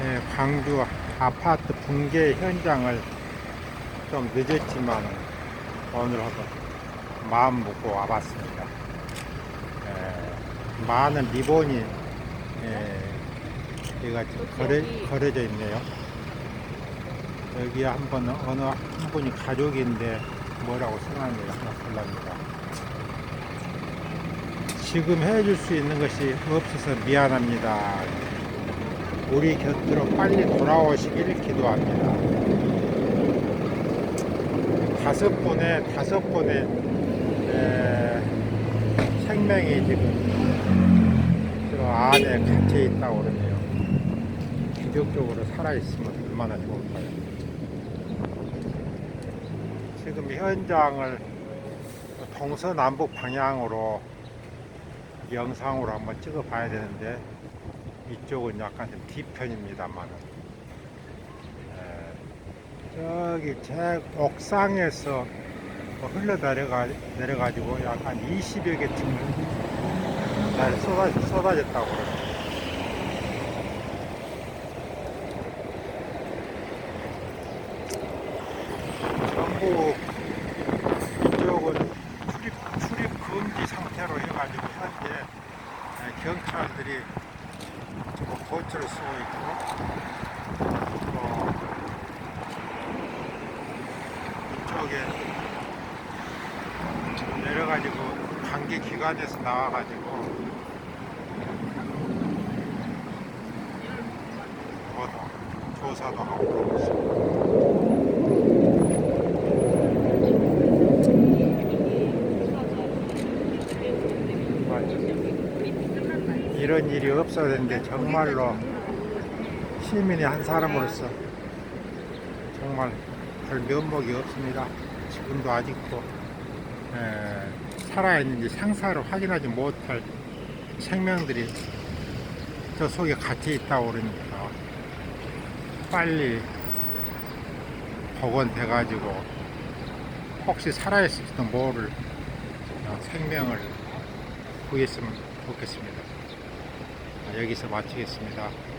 예, 광주 아파트 붕괴 현장을 좀 늦었지만 오늘 한번 마음 먹고 와봤습니다. 예, 많은 리본이 예, 여기가 지금 걸어, 걸어져 있네요. 여기 한번 어느 한 분이 가족인데 뭐라고 생각합니다. 하나 볼랍니다. 지금 해줄 수 있는 것이 없어서 미안합니다. 우리 곁으로 빨리 돌아오시길 기도합니다. 다섯 분의 다섯 분의 에, 생명이 지금 저 안에 갇혀 있다고 그러네요. 기적적으로 살아 있으면 얼마나 좋을까요? 지금 현장을 동서남북 방향으로 영상으로 한번 찍어 봐야 되는데 이쪽은 약간 좀 뒤편입니다만 저기 제 옥상에서 뭐 흘러 내려가 내려가지고 약간 20여 개쯤 잘 쏟아, 쏟아졌다고 그러네요. 전부 이쪽은 출입, 출입 금지 상태로 해가지고 현재 네, 경찰들이 보트를 쓰고 있고. 또 이쪽에 내려가지고 관계 기관에서 나와가지고 뭐 조사도 하고 그러고 있습니다. 이런 일이 없어야 되는데 정말로 시민이 한 사람으로서 정말 별 면목이 없습니다. 지금도 아직도 에, 살아있는지 상사를 확인하지 못할 생명들이 저 속에 갇혀 있다고 그러니까 빨리 복원돼 가지고 혹시 살아있을지도 모를 어, 생명을 구했으면 좋겠습니다. 아, 여기서 마치겠습니다.